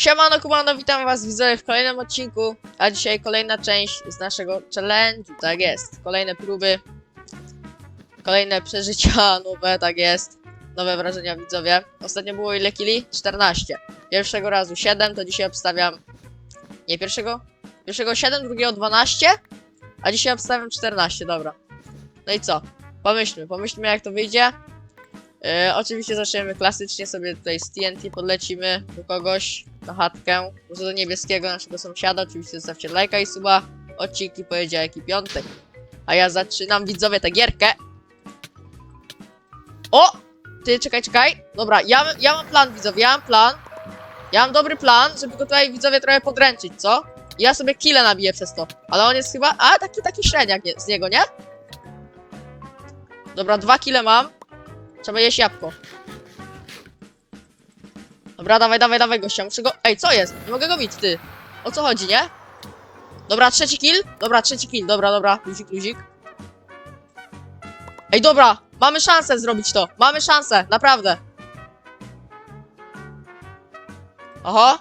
Siemano Kumano, witam was widzowie w kolejnym odcinku, a dzisiaj kolejna część z naszego challenge'u, tak jest. Kolejne próby, kolejne przeżycia nowe, tak jest. Nowe wrażenia widzowie. Ostatnio było ile kili? 14. Pierwszego razu 7, to dzisiaj obstawiam... Nie, pierwszego? Pierwszego 7, drugiego 12, a dzisiaj obstawiam 14, dobra. No i co? Pomyślmy, pomyślmy jak to wyjdzie. E, oczywiście zaczniemy klasycznie sobie tutaj z TNT podlecimy do kogoś na chatkę, może do niebieskiego naszego sąsiada, oczywiście zostawcie lajka i suba, odcinki poniedziałek piątek. A ja zaczynam widzowie tę gierkę. O! Ty, czekaj, czekaj. Dobra, ja, ja mam plan widzowie, ja mam plan. Ja mam dobry plan, żeby go tutaj widzowie trochę podręczyć, co? I ja sobie kile nabiję przez to. Ale on jest chyba, a taki, taki średniak z niego, nie? Dobra, dwa kile mam. Trzeba jeść jabłko. Dobra, dawaj, dawaj, dawaj gościa, muszę go... Ej, co jest? Nie mogę go bić, ty. O co chodzi, nie? Dobra, trzeci kill? Dobra, trzeci kill, dobra, dobra, luzik, luzik. Ej, dobra, mamy szansę zrobić to, mamy szansę, naprawdę. Oho.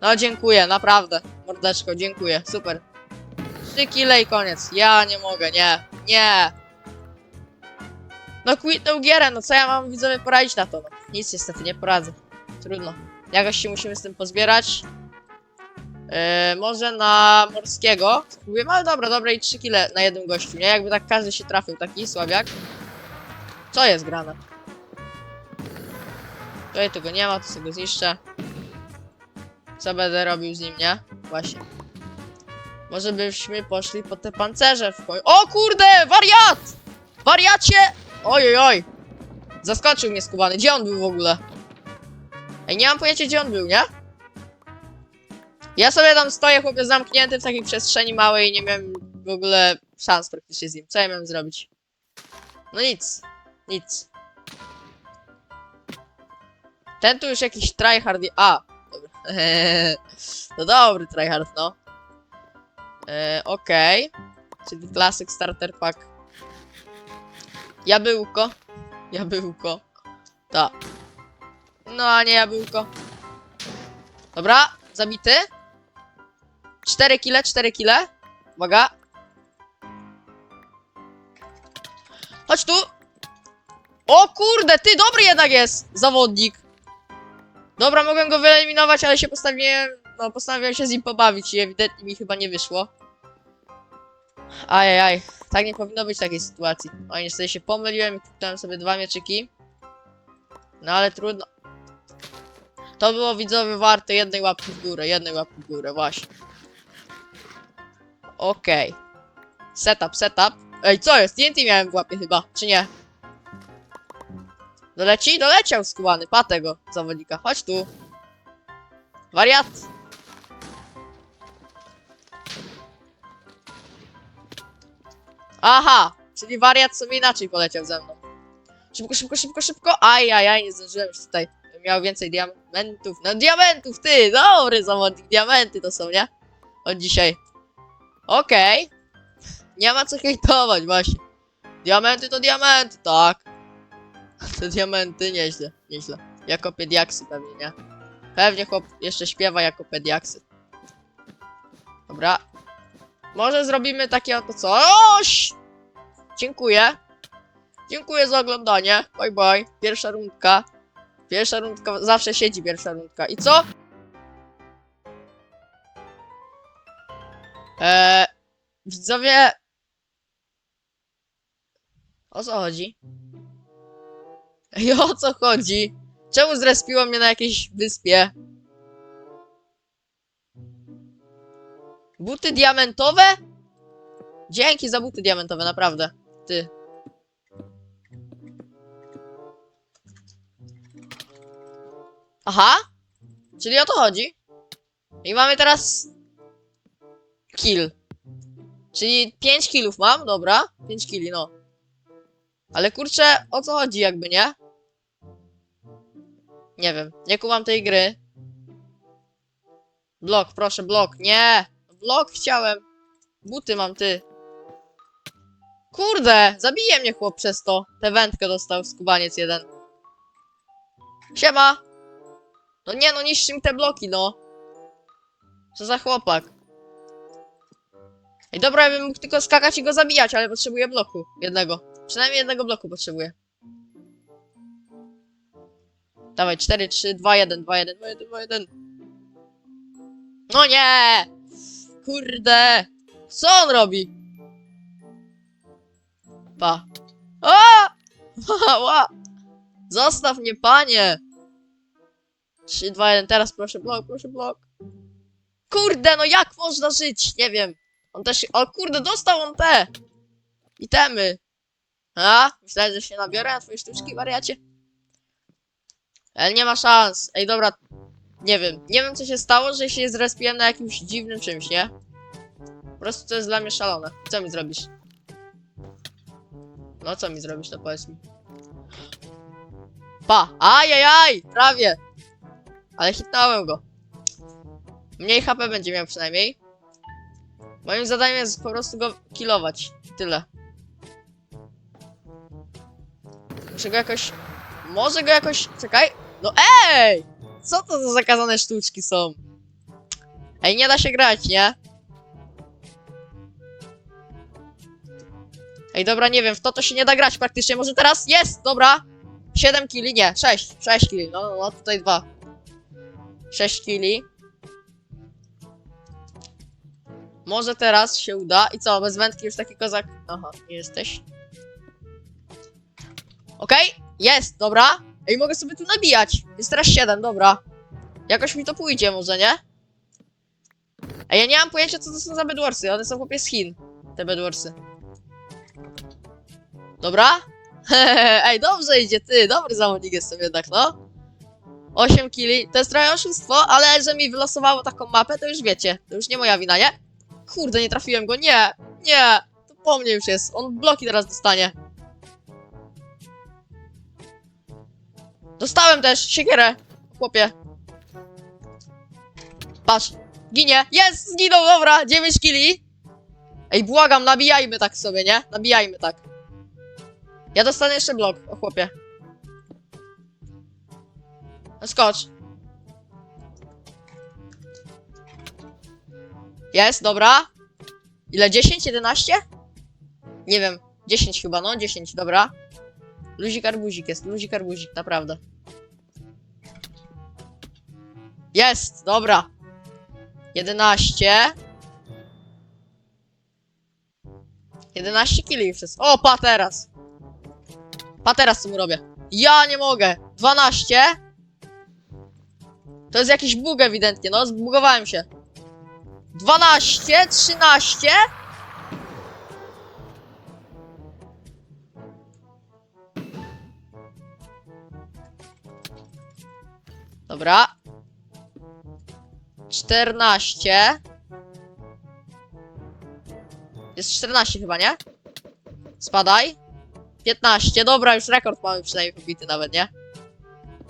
No, dziękuję, naprawdę. Mordeczko, dziękuję, super. Trzy kile i koniec. Ja nie mogę, nie, nie. No quitnął gierę, no co ja mam widzowie poradzić na to? No, nic niestety nie poradzę. Trudno. Jakoś się musimy z tym pozbierać. Yy, może na morskiego. Spróbujemy, ale dobra, dobra i 3 kile na jednym gościu, nie? Jakby tak każdy się trafił, taki słabiak. Co jest grane? Tutaj tego nie ma, to sobie go zniszczę. Co będę robił z nim, nie? Właśnie. Może byśmy poszli po te pancerze w końcu. O kurde, wariat! Wariacie! Oj, oj, oj. Zaskoczył mnie skubany. Gdzie on był w ogóle? Ej, nie mam pojęcia, gdzie on był, nie? Ja sobie tam stoję, chłopie, zamknięty w takiej przestrzeni małej i nie miałem w ogóle szans praktycznie z nim. Co ja miałem zrobić? No nic. Nic. Ten tu już jakiś tryhard... A! Dobra. to dobry tryhard, no. E, Okej. Czyli klasyk starter pack. Jabłko. Jabłko. Tak. No, a nie jabłko. Dobra, zabity. 4 kile, 4 kile. Uwaga. Chodź tu. O kurde, ty dobry jednak jest zawodnik. Dobra, mogłem go wyeliminować, ale się postawiłem, no postanowiłem się z nim pobawić i ewidentnie mi chyba nie wyszło. Ajajaj, tak nie powinno być takiej sytuacji. O, niestety się pomyliłem i kupnąłem sobie dwa mieczyki. No ale trudno. To było widzowie warte jednej łapki w górę, jednej łapki w górę, właśnie. Okej. Setup, setup. Ej, co jest? TNT miałem w łapie chyba, czy nie? Doleci? Doleciał skubany, pa tego zawodnika. Chodź tu. Wariat. Aha, czyli wariat sobie inaczej poleciał ze mną. Szybko, szybko, szybko, szybko. Aj, aj, aj, nie zdążyłem już tutaj. Miał więcej diamentów. No diamentów, ty! Dobry zawodnik, diamenty to są, nie? Od dzisiaj. Okej. Nie ma co hejtować, właśnie. Diamenty to diamenty, tak. Te diamenty, nieźle, nieźle. Jako pediaksy pewnie, nie? Pewnie chłop jeszcze śpiewa jako pediaksy. Dobra. Może zrobimy takie oto coś. Dziękuję. Dziękuję za oglądanie. Bye bye. Pierwsza rundka. Pierwsza rundka, zawsze siedzi pierwsza rundka. I co? Eee, widzowie... O co chodzi? Ej, o co chodzi? Czemu zrespiło mnie na jakiejś wyspie? Buty diamentowe? Dzięki za buty diamentowe, naprawdę. Ty. Aha. Czyli o to chodzi. I mamy teraz... Kill. Czyli 5 killów mam, dobra. 5 killi, no. Ale kurczę, o co chodzi jakby, nie? Nie wiem, nie kumam tej gry. Blok, proszę, blok, nie! Blok chciałem. Buty mam, ty. Kurde, zabije mnie chłop przez to. Tę wędkę dostał skubaniec jeden. Siema! No nie, no niszczy mi te bloki, no. Co za chłopak. Ej, dobra, ja bym mógł tylko skakać i go zabijać, ale potrzebuję bloku. Jednego. Przynajmniej jednego bloku potrzebuję. Dawaj, 4, 3, 2, 1, 2, 1, 2, 1, 2, 1. No nie! Kurde! Co on robi? Pa. O! Ła! Zostaw mnie, panie! 3, 2, 1, teraz proszę blok, proszę blok. Kurde, no jak można żyć? Nie wiem. On też. O kurde, dostał on te! Itemy. A? Myślałem, że się nabiorę na twoje sztuczki, wariacie? Ale nie ma szans. Ej, dobra. Nie wiem. Nie wiem, co się stało, że się zrespiłem na jakimś dziwnym czymś, nie? Po prostu to jest dla mnie szalone. Co mi zrobisz? No, co mi zrobisz, to powiedz mi. Pa! Ajajaj! Prawie! Ale hitnąłem go. Mniej HP będzie miał przynajmniej. Moim zadaniem jest po prostu go killować. Tyle. Muszę go jakoś... Może go jakoś... Czekaj. No ej! Co to za zakazane sztuczki są? Ej, nie da się grać, nie? Ej, dobra, nie wiem, w to to się nie da grać praktycznie. Może teraz? Jest! Dobra! 7 kili, nie, 6. 6 kili, no, no, tutaj dwa. 6 kili. Może teraz się uda. I co, bez wędki już taki kozak... Aha, nie jesteś. Okej, jest, dobra. Ej, mogę sobie tu nabijać. Jest teraz 7, dobra. Jakoś mi to pójdzie może, nie? Ej, ja nie mam pojęcia, co to są za bedwarsy. One są chłopie z Chin. Te bedwarsy. Dobra? Ej, dobrze idzie, ty. Dobry zawodnik jestem jednak, no. 8 kili. To jest trochę oszustwo, ale że mi wylosowało taką mapę, to już wiecie. To już nie moja wina, nie? Kurde, nie trafiłem go. Nie, nie. To po mnie już jest. On bloki teraz dostanie. Dostałem też siekierę, chłopie. Patrz, ginie. Jest, zginął, dobra, 9 kili. Ej, błagam, nabijajmy tak sobie, nie? Nabijajmy tak. Ja dostanę jeszcze blok, o chłopie. Skocz. Jest, dobra. Ile? 10? 11? Nie wiem. 10 chyba, no, 10, dobra. Luzik arbuzik jest, luzik arbuzik, naprawdę. Jest, dobra. 11. 11 kili jest. O, pa teraz. Pa teraz co mu robię. Ja nie mogę. 12. To jest jakiś bug ewidentnie, no, zbugowałem się. 12, 13. Dobra. 14. Jest 14 chyba, nie? Spadaj. 15. Dobra, już rekord mamy przynajmniej pobity nawet, nie?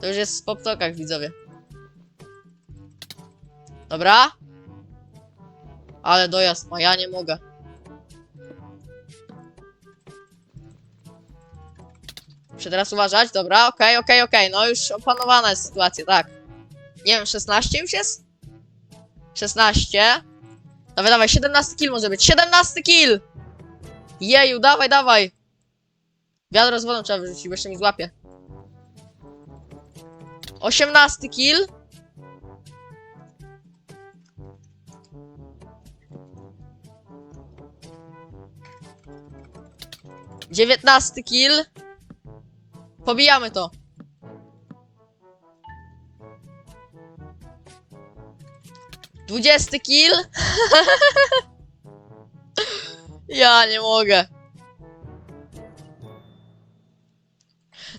To już jest w poptokach, widzowie. Dobra. Ale dojazd ma, ja nie mogę. Muszę teraz uważać, dobra, okej, okej, okej, no już opanowana jest sytuacja, tak. Nie wiem, 16 już jest? 16. Dawaj, dawaj, 17 kill może być, 17 kill! Jeju, dawaj, dawaj! Wiadro z wodą trzeba wyrzucić, bo jeszcze mi złapie. 18 kill. Dziewiętnasty kill. Pobijamy to. Dwudziesty kill. ja nie mogę.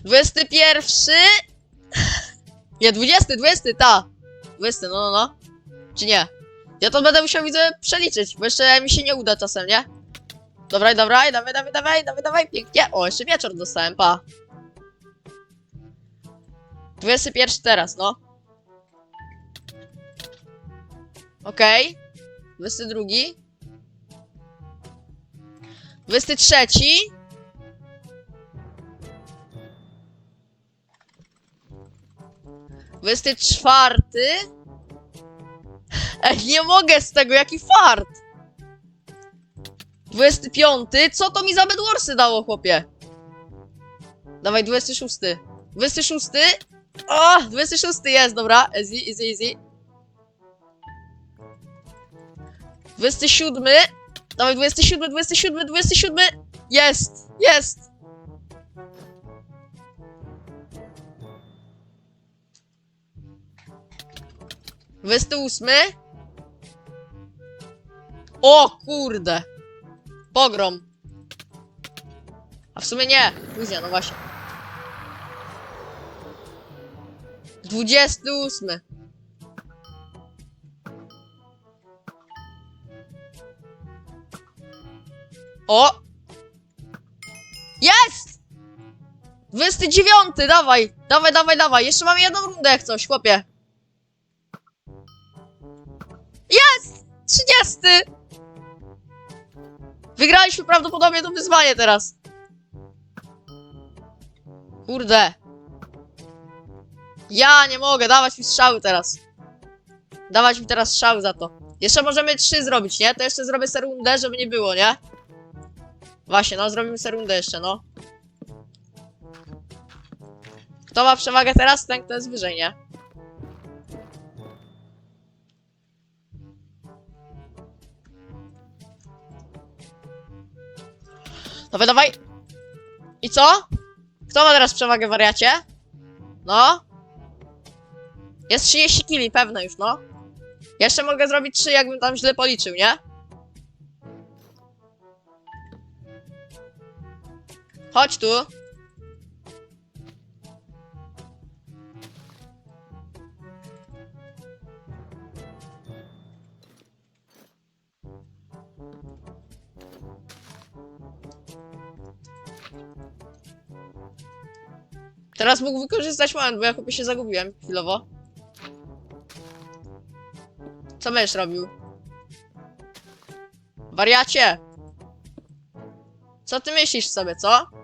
Dwudziesty pierwszy. Nie, dwudziesty, dwudziesty, ta. Dwudziesty, no, no, no. Czy nie? Ja to będę musiał, widzę, przeliczyć, bo jeszcze mi się nie uda czasem, nie? Dobra, dobra, dawaj, dawaj, dawaj, dawaj, dawaj, pięknie. O, jeszcze wieczór dostałem, pa. 21 teraz, no. Okej. Okay. 22. 23. 24. Ej, nie mogę z tego, jaki fart! 25. Co to mi za Bedwarsy dało, chłopie? Dawaj, 26. 26. O, 26 jest, dobra. Easy, easy, easy. 27. Dawaj, 27, 27, 27. Jest, jest. Dwudziesty ósmy. O kurde. Pogrom. A w sumie nie. Później, no właśnie. Dwudziesty ósmy. O! Jest! 29, dawaj! Dawaj, dawaj, dawaj! Jeszcze mamy jedną rundę jak coś, chłopie. Jest! 30! Wygraliśmy prawdopodobnie to wyzwanie teraz. Kurde. Ja nie mogę, dawać mi strzały teraz. Dawać mi teraz strzały za to. Jeszcze możemy trzy zrobić, nie? To jeszcze zrobię sobie rundę, żeby nie było, nie? Właśnie, no zrobimy sobie rundę jeszcze, no. Kto ma przewagę teraz, ten kto jest wyżej, nie? Dawaj, dawaj. I co? Kto ma teraz przewagę, wariacie? No. Jest 30 kili, pewne już, no. Jeszcze mogę zrobić 3, jakbym tam źle policzył, nie? Chodź tu. Teraz mógł wykorzystać moment, bo ja chyba się zagubiłem chwilowo. Co będziesz robił? Wariacie! Co ty myślisz sobie, co?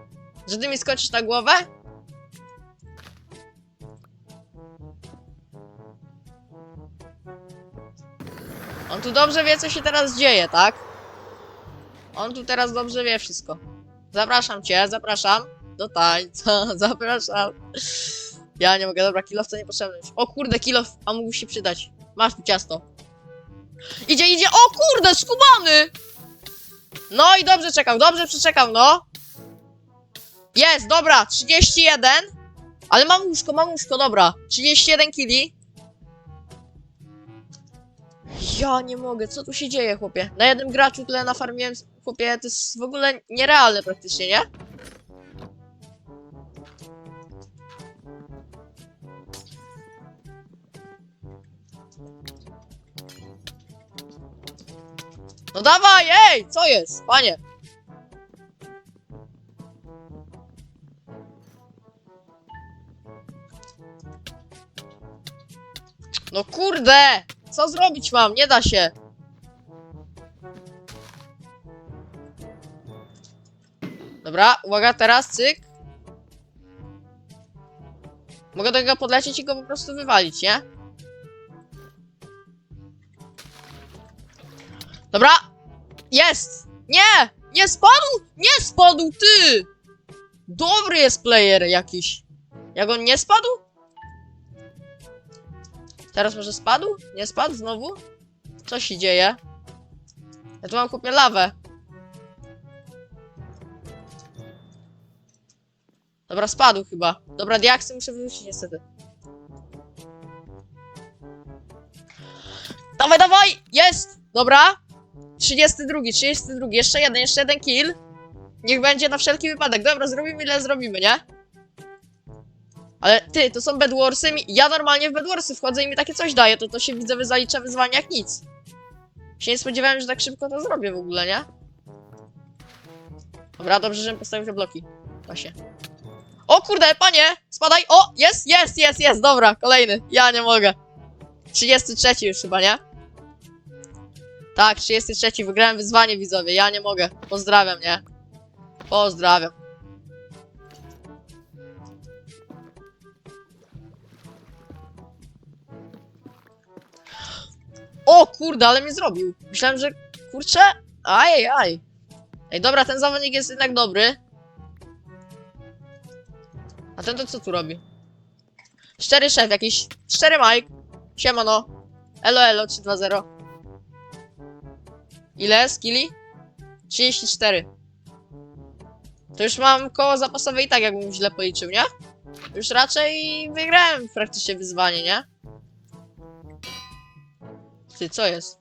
Że ty mi skoczysz na głowę? On tu dobrze wie, co się teraz dzieje, tak? On tu teraz dobrze wie wszystko. Zapraszam cię, zapraszam. Do tańca, zapraszam. Ja nie mogę, dobra, kilowca niepotrzebny już. O kurde, kilof, a mógł się przydać. Masz tu ciasto. Idzie, idzie, o kurde, skubany! No i dobrze czekał, dobrze przeczekał, no. Jest, dobra, 31. Ale mam łóżko, mam łóżko, dobra. 31 kili. Ja nie mogę, co tu się dzieje, chłopie? Na jednym graczu tyle nafarmiłem, chłopie, to jest w ogóle nierealne praktycznie, nie? No dawaj, ej, co jest, panie? No kurde, co zrobić mam? Nie da się. Dobra, uwaga, teraz cyk. Mogę do niego podlecieć i go po prostu wywalić, nie? Dobra! Jest! Nie! Nie spadł! Nie spadł, ty! Dobry jest player jakiś. Jak on nie spadł? Teraz może spadł? Nie spadł znowu? Co się dzieje? Ja tu mam kupię lawę. Dobra, spadł chyba. Dobra, diaksy muszę wyrzucić niestety. Dawaj, dawaj! Jest! Dobra. 32, 32, jeszcze jeden, jeszcze jeden kill. Niech będzie na wszelki wypadek. Dobra, zrobimy ile zrobimy, nie? Ale ty, to są Bedwarsy. Ja normalnie w Bedwarsy wchodzę i mi takie coś daje, to to się widzę, zalicza wyzwanie jak nic. Się nie spodziewałem, że tak szybko to zrobię w ogóle, nie? Dobra, dobrze, żebym postawił te bloki. Właśnie. O kurde, panie! Spadaj! O! Jest, jest, jest, jest! Dobra, kolejny. Ja nie mogę. 33 już chyba, nie? Tak, 33. Wygrałem wyzwanie, widzowie. Ja nie mogę. Pozdrawiam, nie? Pozdrawiam. O kurde, ale mnie zrobił. Myślałem, że kurczę. Ajajaj. Ej, dobra, ten zawodnik jest jednak dobry. A ten to co tu robi? Cztery szef jakiś. Cztery Mike. Siemano. Elo, elo, 320. Ile skilli? 34. To już mam koło zapasowe i tak, jakbym źle policzył, nie? Już raczej wygrałem praktycznie wyzwanie, nie? Ty, co jest?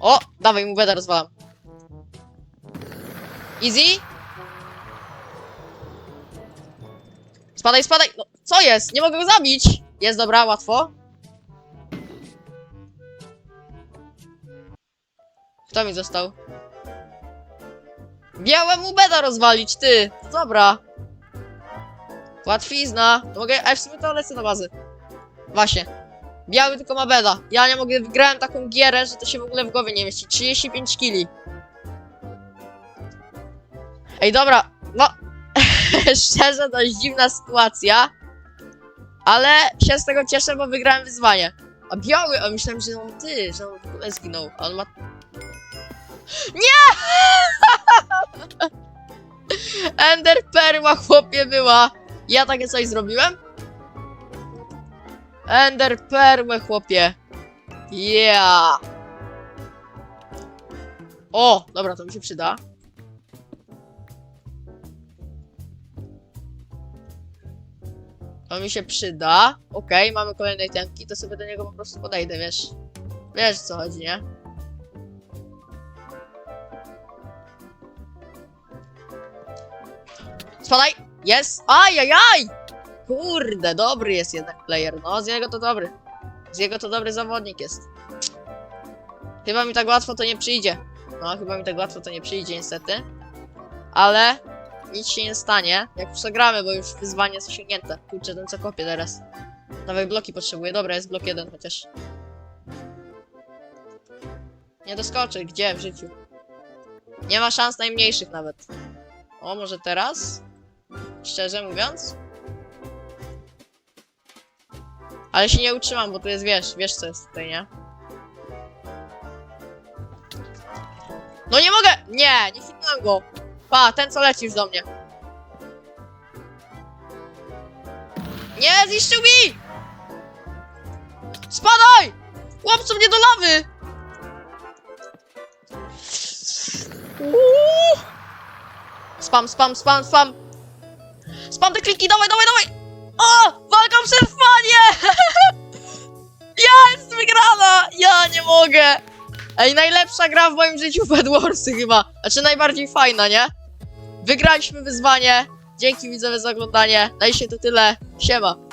O! Dawaj mu beda rozwalam. Easy? Spadaj, spadaj! No, co jest? Nie mogę go zabić! Jest, dobra, łatwo. Kto mi został? Białemu beda rozwalić, ty! Dobra. Łatwizna. Mogę... A w sumie to lecę na bazę. Właśnie. Biały tylko ma beda. Ja nie mogę... Wygrałem taką gierę, że to się w ogóle w głowie nie mieści. 35 kili. Ej, dobra. No... Szczerze, dość dziwna sytuacja. Ale się z tego cieszę, bo wygrałem wyzwanie. A biały... A myślałem, że on ty, że on w ogóle zginął. A on ma... Nie! Ender perła chłopie była. Ja takie coś zrobiłem? Ender perłę chłopie. Yeah. O, dobra, to mi się przyda. To mi się przyda. Okej, mamy kolejne itemki, to sobie do niego po prostu podejdę, wiesz. Wiesz co chodzi, nie? Spadaj! Jest! Ajajaj! Kurde, dobry jest jednak player. No, z niego to dobry. Z niego to dobry zawodnik jest. Chyba mi tak łatwo to nie przyjdzie. No, chyba mi tak łatwo to nie przyjdzie, niestety. Ale nic się nie stanie, jak przegramy, bo już wyzwanie jest osiągnięte. Kurczę, ten co kopie teraz. Dawaj bloki potrzebuję. Dobra, jest blok jeden chociaż. Nie doskoczy. Gdzie w życiu? Nie ma szans najmniejszych nawet. O, może teraz? Szczerze mówiąc? Ale się nie utrzymam, bo tu jest, wiesz, wiesz co jest tutaj, nie? No nie mogę! Nie, nie hitnąłem go! Pa, ten co leci już do mnie. Nie, zniszczył mi! Spadaj! Łapcu mnie do lawy! Uuu! Spam, spam, spam, spam! Spam te kliki, dawaj, dawaj, dawaj! O! Walka o przetrwanie! Jest wygrana! Ja nie mogę! Ej, najlepsza gra w moim życiu w Bedwarsy chyba. Znaczy najbardziej fajna, nie? Wygraliśmy wyzwanie. Dzięki widzowie za oglądanie. Na dzisiaj to tyle. Siema.